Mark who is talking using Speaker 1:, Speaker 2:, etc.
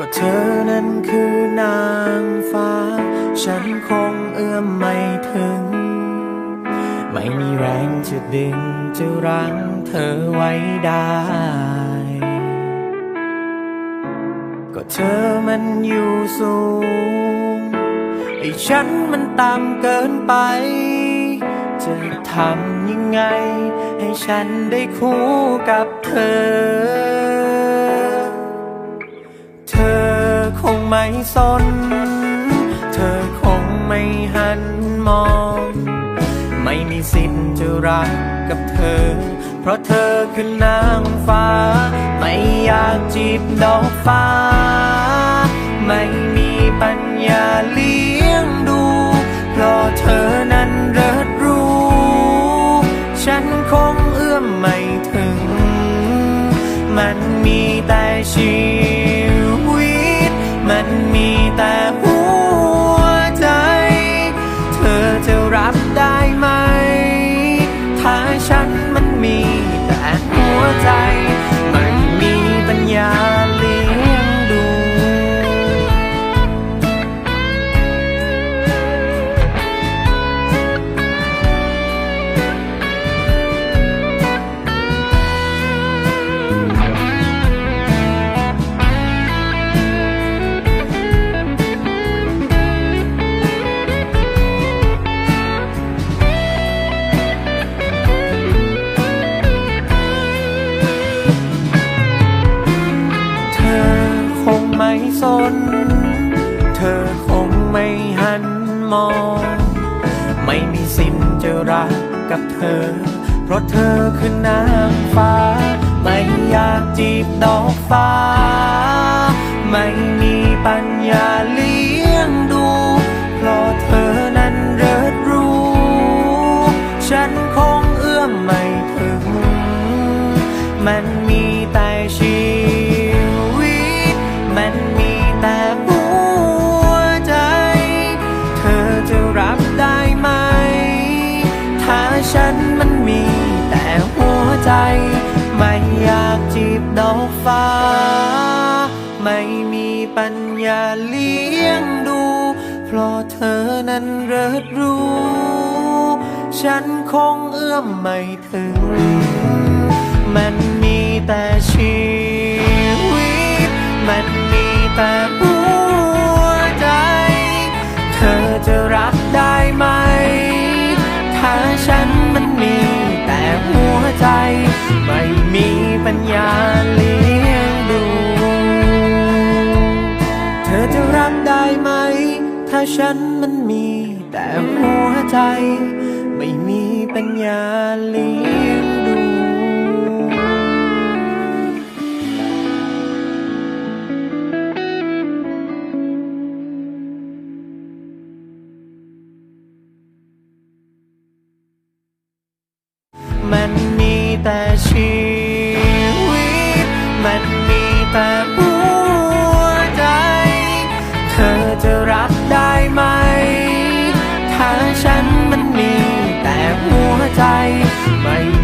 Speaker 1: ก็เธอนั้นคือนางฟ้า ฉันคงเอื้อมไม่ถึง ไม่มีแรงจะดึงจะรั้งเธอไว้ได้ ก็เธอมันอยู่สูง ไอ้ฉันมันต่ำเกินไป จะทำยังไง ให้ฉันได้คู่กับเธอ สน เธอคงไม่หันมอง ไม่มีสิทธิ์จะรักกับเธอ เพราะเธอคือนางฟ้า ไม่อยากจีบดอกฟ้า ไม่มีปัญญาเลี้ยงดู เพราะเธอนั้นเริดรู้ ฉันคงเอื้อมไม่ถึง มันมีแต่ชี สน เธอคงไม่หันมอง ไม่มีสิทธิ์จะรักกับเธอ เพราะเธอคือนางฟ้า ไม่อยากจีบดอกฟ้า ไม่มีปัญญาเลี้ยงดู เพราะเธอนั้นเริดรู้ ฉัน ฉันมันมีแต่หัวใจ ไม่อยากจีบดอกฟ้า ไม่มีปัญญาเลี้ยงดู เพราะเธอนั้นเริดรู้ ฉันคงเอื้อมไม่ถึง มันมีแต่ชีวิต มันมีแต่หั ไม่มีปัญญาเลี้ยงดู เธอจะรับได้ไหม ถ้าฉันมันมี แต่หัวใจ ไม่มีปัญญาเลี้ยงดูมัน ใจไม่